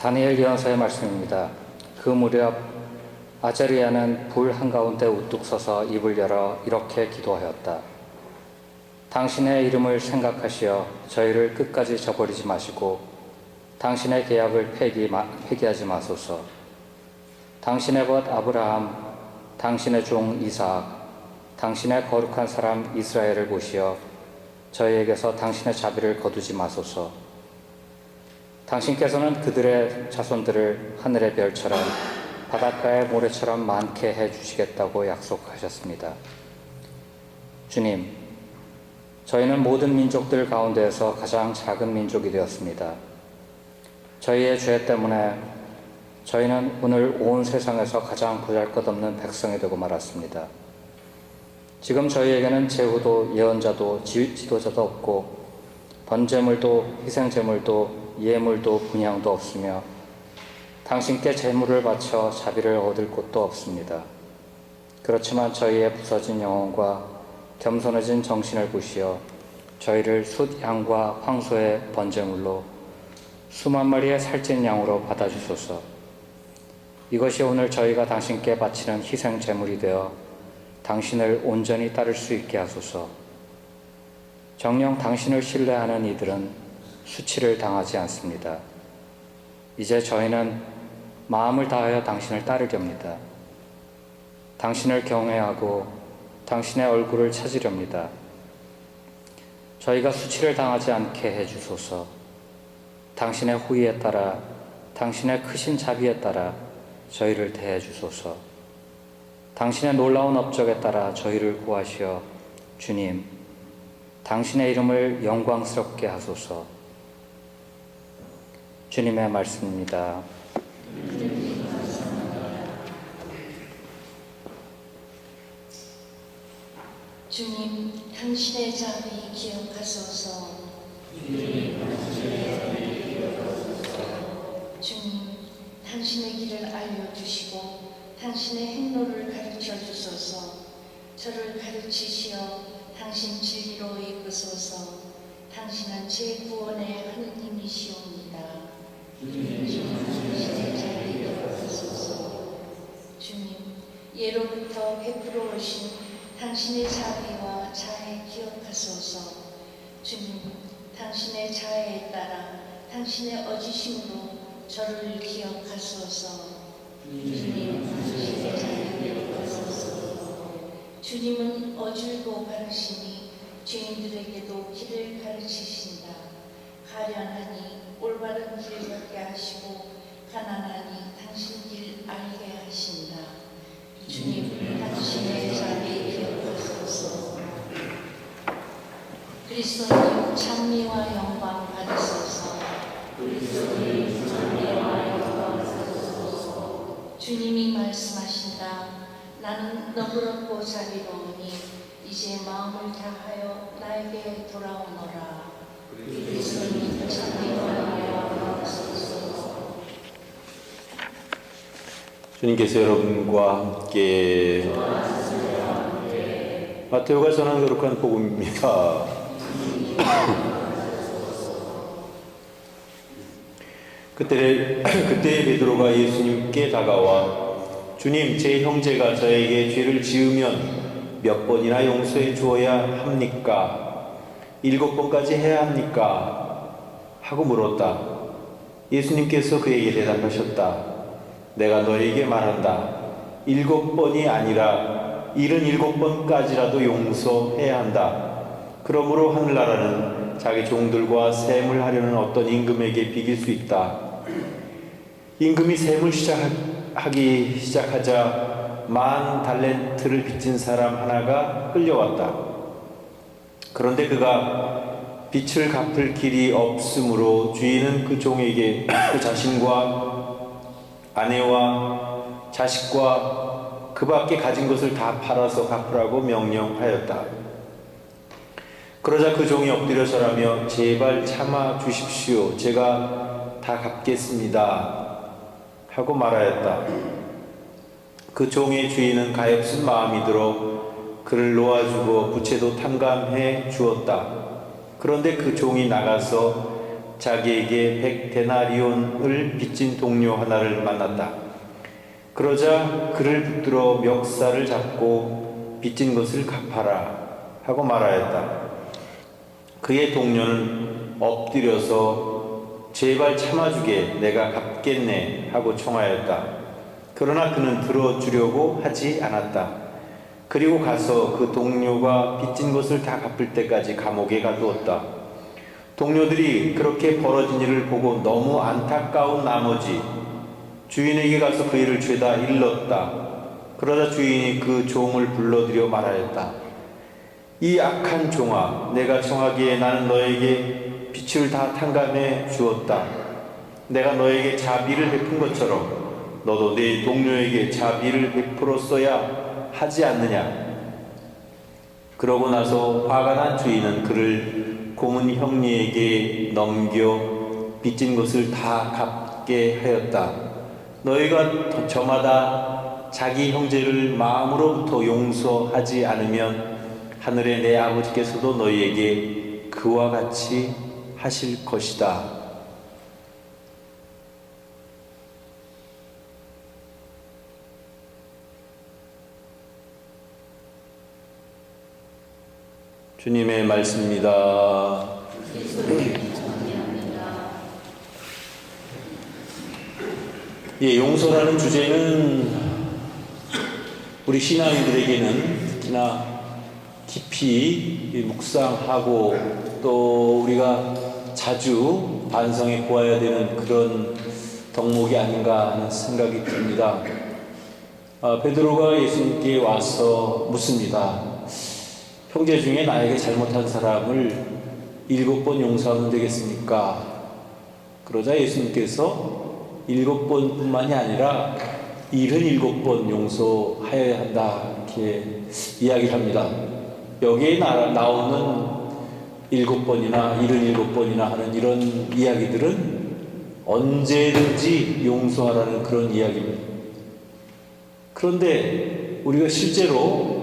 다니엘 예언서의 말씀입니다. 그 무렵 아자리아는 불 한가운데 우뚝 서서 입을 열어 이렇게 기도하였다. 당신의 이름을 생각하시어 저희를 끝까지 저버리지 마시고 당신의 계약을 폐기, 마, 폐기하지 마소서. 당신의 벗 아브라함, 당신의 종 이삭, 당신의 거룩한 사람 이스라엘을 보시어 저희에게서 당신의 자비를 거두지 마소서. 당신께서는 그들의 자손들을 하늘의 별처럼 바닷가의 모래처럼 많게 해 주시겠다고 약속하셨습니다. 주님, 저희는 모든 민족들 가운데에서 가장 작은 민족이 되었습니다. 저희의 죄 때문에 저희는 오늘 온 세상에서 가장 보잘것없는 백성이 되고 말았습니다. 지금 저희에게는 제후도 예언자도 지- 지도자도 없고 번제물도 희생제물도 예물도 분양도 없으며 당신께 제물을 바쳐 자비를 얻을 곳도 없습니다. 그렇지만 저희의 부서진 영혼과 겸손해진 정신을 보시어 저희를 숫 양과 황소의 번제물로 수만 마리의 살찐 양으로 받아주소서. 이것이 오늘 저희가 당신께 바치는 희생 제물이 되어 당신을 온전히 따를 수 있게 하소서. 정녕 당신을 신뢰하는 이들은 수치를 당하지 않습니다. 이제 저희는 마음을 다하여 당신을 따르렵니다. 당신을 경외하고 당신의 얼굴을 찾으렵니다. 저희가 수치를 당하지 않게 해주소서. 당신의 호의에 따라 당신의 크신 자비에 따라 저희를 대해 주소서. 당신의 놀라운 업적에 따라 저희를 구하시어 주님, 당신의 이름을 영광스럽게 하소서. 주님의 말씀입니다. 주님, 당신의 자비 기억하소서. 주님, 당신의 길을 알려주시고 당신의 행로를 가르쳐 주소서. 저를 가르치시어 당신 진리로 이끄소서. 당신은 제 구원의 하느님이시옵니다. 주님, 예로부터 베풀어 오신 당신의 자비와 자애 기억하소서. 주님, 당신의 자애에 따라 당신의 어지심으로 저를 기억하소서. 주님, 당신의 자애 기억하소서. 주님은 어질고 바르시니 죄인들에게도 길을 가르치신다. 가련하니 올바른 길 걷게 하시고 가난하니 당신 길 알게 하신다. 주님, 당신의 자비 기억하소서. 그리스도님 찬미와 영광 받으소서. 그리스도님 찬미와 영광 받으소서. 주님이 말씀하신다. 나는 너그럽고 자비로우니 이제 마음을 다하여 나에게 돌아오너라. 주님께서 여러분과 함께 마테오가 전한 거룩한 복음입니다. 그때 그때 베드로가 예수님께 다가와 주님 제 형제가 저에게 죄를 지으면 몇 번이나 용서해 주어야 합니까? 일곱 번까지 해야 합니까? 하고 물었다. 예수님께서 그에게 대답하셨다. 내가 너에게 말한다. 일곱 번이 아니라 일흔 일곱 번까지라도 용서해야 한다. 그러므로 하늘나라는 자기 종들과 셈을 하려는 어떤 임금에게 비길 수 있다. 임금이 셈을 시작하기 시작하자 만 달렌트를 빚진 사람 하나가 끌려왔다. 그런데 그가 빚을 갚을 길이 없으므로 주인은 그 종에게 그 자신과 아내와 자식과 그 밖에 가진 것을 다 팔아서 갚으라고 명령하였다. 그러자 그 종이 엎드려 절하며 제발 참아 주십시오. 제가 다 갚겠습니다. 하고 말하였다. 그 종의 주인은 가엾은 마음이 들어 그를 놓아주고 부채도 탕감해 주었다. 그런데 그 종이 나가서 자기에게 백 데나리온을 빚진 동료 하나를 만났다. 그러자 그를 붙들어 멱살을 잡고 빚진 것을 갚아라 하고 말하였다. 그의 동료는 엎드려서 제발 참아주게 내가 갚겠네 하고 청하였다. 그러나 그는 들어주려고 하지 않았다. 그리고 가서 그 동료가 빚진 것을 다 갚을 때까지 감옥에 가두었다. 동료들이 그렇게 벌어진 일을 보고 너무 안타까운 나머지 주인에게 가서 그 일을 죄다 일렀다. 그러자 주인이 그 종을 불러들여 말하였다. 이 악한 종아, 내가 청하기에 나는 너에게 빛을 다 탕감해 주었다. 내가 너에게 자비를 베푼 것처럼 너도 네 동료에게 자비를 베풀었어야 하지 않느냐. 그러고 나서 화가 난 주인은 그를 고문 형리에게 넘겨 빚진 것을 다 갚게 하였다. 너희가 저마다 자기 형제를 마음으로부터 용서하지 않으면 하늘의 내 아버지께서도 너희에게 그와 같이 하실 것이다. 주님의 말씀입니다. 예, 용서라는 주제는 우리 신앙인들에게는 특히나 깊이 묵상하고 또 우리가 자주 반성해 보아야 되는 그런 덕목이 아닌가 하는 생각이 듭니다. 아, 베드로가 예수님께 와서 묻습니다. 형제 중에 나에게 잘못한 사람을 일곱 번 용서하면 되겠습니까? 그러자 예수님께서 일곱 번뿐만이 아니라 일흔일곱 번 용서하여야 한다 이렇게 이야기를 합니다. 여기에 나, 나오는 일곱 번이나 일흔일곱 번이나 하는 이런 이야기들은 언제든지 용서하라는 그런 이야기입니다. 그런데 우리가 실제로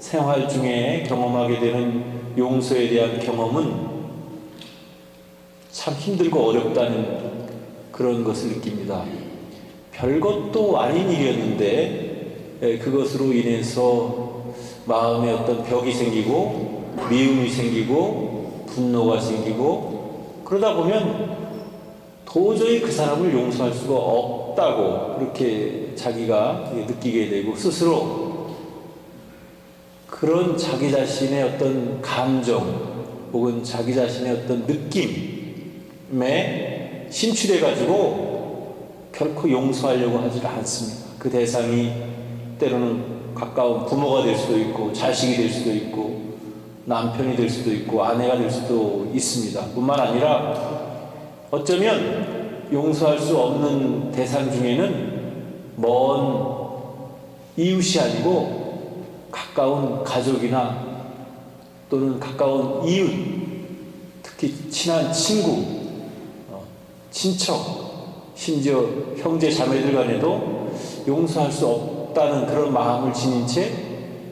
생활 중에 경험하게 되는 용서에 대한 경험은 참 힘들고 어렵다는 그런 것을 느낍니다. 별것도 아닌 일이었는데 에, 그것으로 인해서 마음에 어떤 벽이 생기고 미움이 생기고 분노가 생기고 그러다 보면 도저히 그 사람을 용서할 수가 없다고 그렇게 자기가 느끼게 되고 스스로 그런 자기 자신의 어떤 감정 혹은 자기 자신의 어떤 느낌에 심취돼 가지고 결코 용서하려고 하지 않습니다. 그 대상이 때로는 가까운 부모가 될 수도 있고 자식이 될 수도 있고 남편이 될 수도 있고 아내가 될 수도 있습니다. 뿐만 아니라 어쩌면 용서할 수 없는 대상 중에는 먼 이웃이 아니고 가까운 가족이나 또는 가까운 이웃, 특히 친한 친구, 어, 친척, 심지어 형제 자매들 간에도 용서할 수 없다는 그런 마음을 지닌 채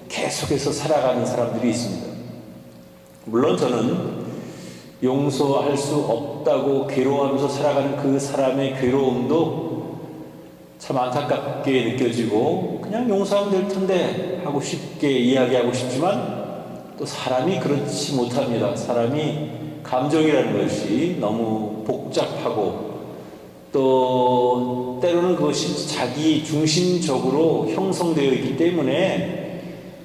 계속해서 살아가는 사람들이 있습니다. 물론 저는 용서할 수 없다고 괴로워하면서 살아가는 그 사람의 괴로움도 참 안타깝게 느껴지고 그냥 용서하면 될 텐데 하고 쉽게 이야기하고 싶지만 또 사람이 그렇지 못합니다. 사람이 감정이라는 것이 너무 복잡하고 또 때로는 그것이 자기 중심적으로 형성되어 있기 때문에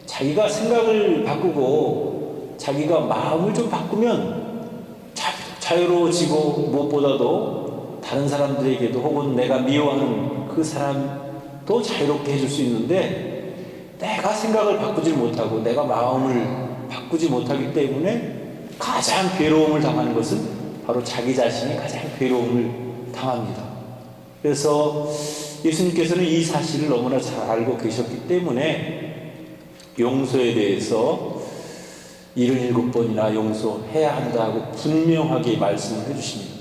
자기가 생각을 바꾸고 자기가 마음을 좀 바꾸면 자, 자유로워지고 무엇보다도 다른 사람들에게도 혹은 내가 미워하는 그 사람도 자유롭게 해줄 수 있는데 내가 생각을 바꾸지 못하고 내가 마음을 바꾸지 못하기 때문에 가장 괴로움을 당하는 것은 바로 자기 자신이 가장 괴로움을 당합니다. 그래서 예수님께서는 이 사실을 너무나 잘 알고 계셨기 때문에 용서에 대해서 77번이나 용서해야 한다고 분명하게 말씀을 해주십니다.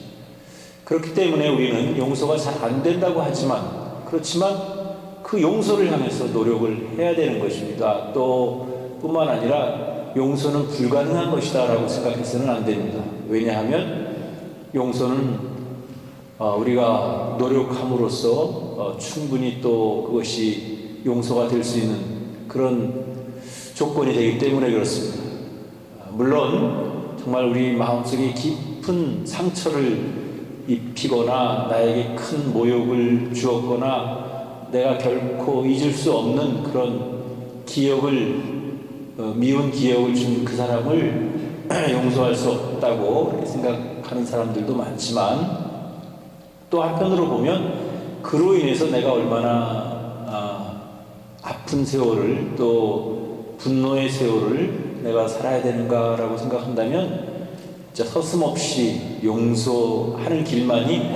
그렇기 때문에 우리는 용서가 잘 안 된다고 하지만 그렇지만 그 용서를 향해서 노력을 해야 되는 것입니다. 또 뿐만 아니라 용서는 불가능한 것이다라고 생각해서는 안 됩니다. 왜냐하면 용서는 어, 우리가 노력함으로써 어, 충분히 또 그것이 용서가 될 수 있는 그런 조건이 되기 때문에 그렇습니다. 아, 물론 정말 우리 마음속에 깊은 상처를 입히거나 나에게 큰 모욕을 주었거나 내가 결코 잊을 수 없는 그런 기억을 어, 미운 기억을 준 그 사람을 용서할 수 없다고 생각하는 사람들도 많지만 또 한편으로 보면 그로 인해서 내가 얼마나 아, 아픈 세월을 또 분노의 세월을 내가 살아야 되는가라고 생각한다면 진짜 서슴없이 용서하는 길만이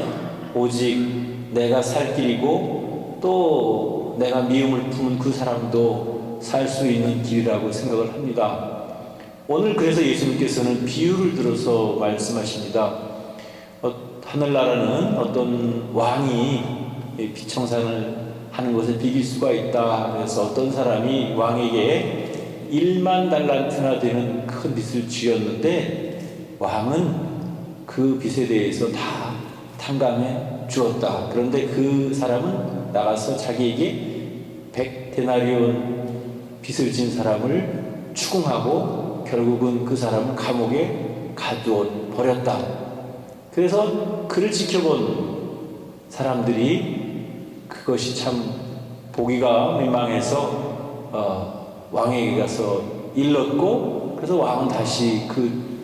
오직 내가 살 길이고 또 내가 미움을 품은 그 사람도 살 수 있는 길이라고 생각을 합니다. 오늘 그래서 예수님께서는 비유를 들어서 말씀하십니다. 어, 하늘나라는 어떤 왕이 이 피청산을 하는 것을 비길 수가 있다. 그래서 어떤 사람이 왕에게 1만 달란트나 되는 큰 빚을 쥐었는데 왕은 그 빚에 대해서 다 탕감해 주었다. 그런데 그 사람은 나가서 자기에게 100데나리온 빚을 진 사람을 추궁하고 결국은 그 사람을 감옥에 가두어 버렸다. 그래서 그를 지켜본 사람들이 그것이 참 보기가 민망해서 어, 왕에게 가서 일렀고 그래서 왕은 다시 그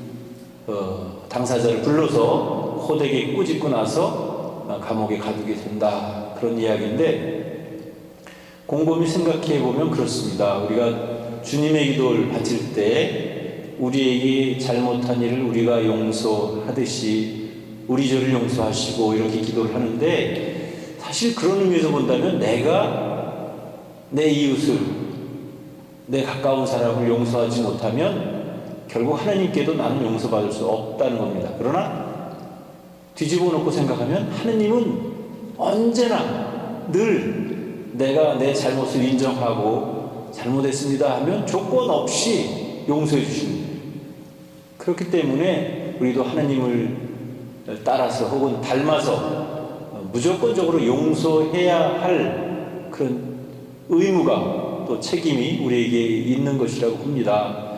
어, 당사자를 불러서 호되게 꾸짖고 나서 어, 감옥에 가두게 된다 그런 이야기인데 곰곰이 생각해 보면 그렇습니다. 우리가 주님의 기도를 바칠 때 우리에게 잘못한 일을 우리가 용서하듯이 우리 죄를 용서하시고 이렇게 기도를 하는데 사실 그런 의미에서 본다면 내가 내 이웃을 내 가까운 사람을 용서하지 못하면 결국 하나님께도 나는 용서받을 수 없다는 겁니다. 그러나 뒤집어 놓고 생각하면 하느님은 언제나 늘 내가 내 잘못을 인정하고 잘못했습니다 하면 조건 없이 용서해 주십니다. 그렇기 때문에 우리도 하나님을 따라서 혹은 닮아서 무조건적으로 용서해야 할 그런 의무가 또 책임이 우리에게 있는 것이라고 봅니다.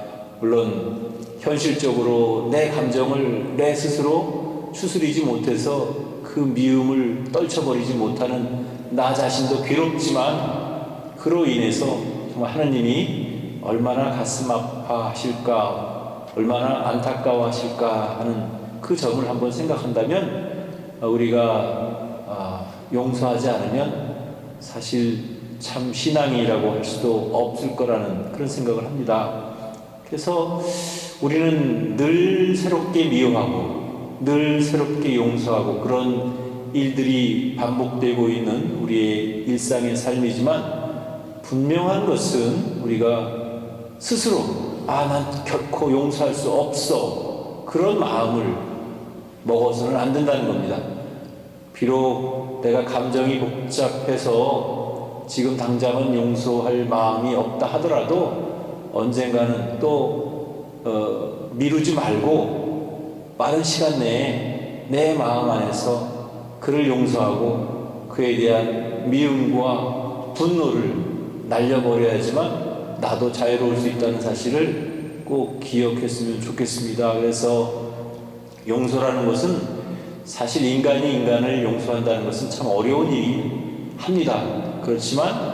물론 현실적으로 내 감정을 내 스스로 추스리지 못해서 그 미움을 떨쳐버리지 못하는 나 자신도 괴롭지만 그로 인해서 정말 하나님이 얼마나 가슴 아파하실까 얼마나 안타까워하실까 하는 그 점을 한번 생각한다면 우리가 아, 용서하지 않으면 사실 참 신앙이라고 할 수도 없을 거라는 그런 생각을 합니다. 그래서 우리는 늘 새롭게 미워하고 늘 새롭게 용서하고 그런 일들이 반복되고 있는 우리의 일상의 삶이지만 분명한 것은 우리가 스스로 아, 난 결코 용서할 수 없어. 그런 마음을 먹어서는 안 된다는 겁니다. 비록 내가 감정이 복잡해서 지금 당장은 용서할 마음이 없다 하더라도 언젠가는 또 어, 미루지 말고 빠른 시간 내에 내 마음 안에서 그를 용서하고 그에 대한 미움과 분노를 날려버려야지만 나도 자유로울 수 있다는 사실을 꼭 기억했으면 좋겠습니다. 그래서 용서라는 것은 사실 인간이 인간을 용서한다는 것은 참 어려운 일이 합니다. 그렇지만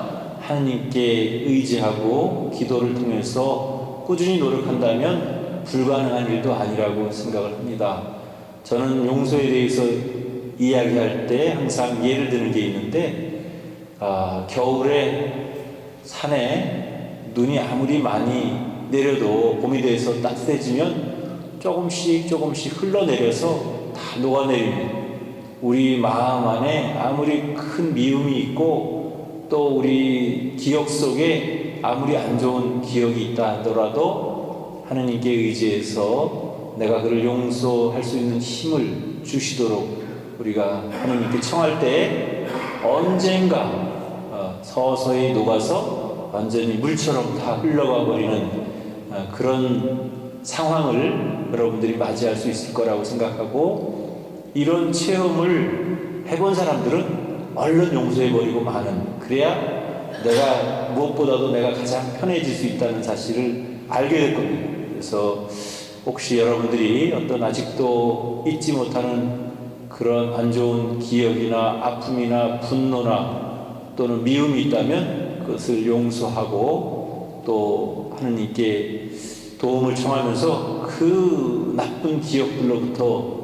하나님께 의지하고 기도를 통해서 꾸준히 노력한다면 불가능한 일도 아니라고 생각을 합니다. 저는 용서에 대해서 이야기할 때 항상 예를 드는 게 있는데, 아, 겨울에 산에 눈이 아무리 많이 내려도 봄이 돼서 따뜻해지면 조금씩 조금씩 흘러내려서 다 녹아내립니다. 우리 마음 안에 아무리 큰 미움이 있고 또 우리 기억 속에 아무리 안 좋은 기억이 있다 하더라도 하나님께 의지해서 내가 그를 용서할 수 있는 힘을 주시도록 우리가 하나님께 청할 때 언젠가 어, 서서히 녹아서 완전히 물처럼 다 흘러가 버리는 어, 그런 상황을 여러분들이 맞이할 수 있을 거라고 생각하고 이런 체험을 해본 사람들은 얼른 용서해버리고 마는 그래야 내가 무엇보다도 내가 가장 편해질 수 있다는 사실을 알게 될 겁니다. 그래서 혹시 여러분들이 어떤 아직도 잊지 못하는 그런 안 좋은 기억이나 아픔이나 분노나 또는 미움이 있다면 그것을 용서하고 또 하느님께 도움을 청하면서 그 나쁜 기억들로부터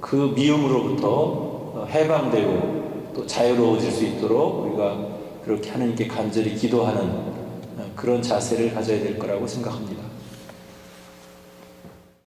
그 미움으로부터 해방되고 또 자유로워질 수 있도록 우리가 그렇게 하느님께 간절히 기도하는 그런 자세를 가져야 될 거라고 생각합니다.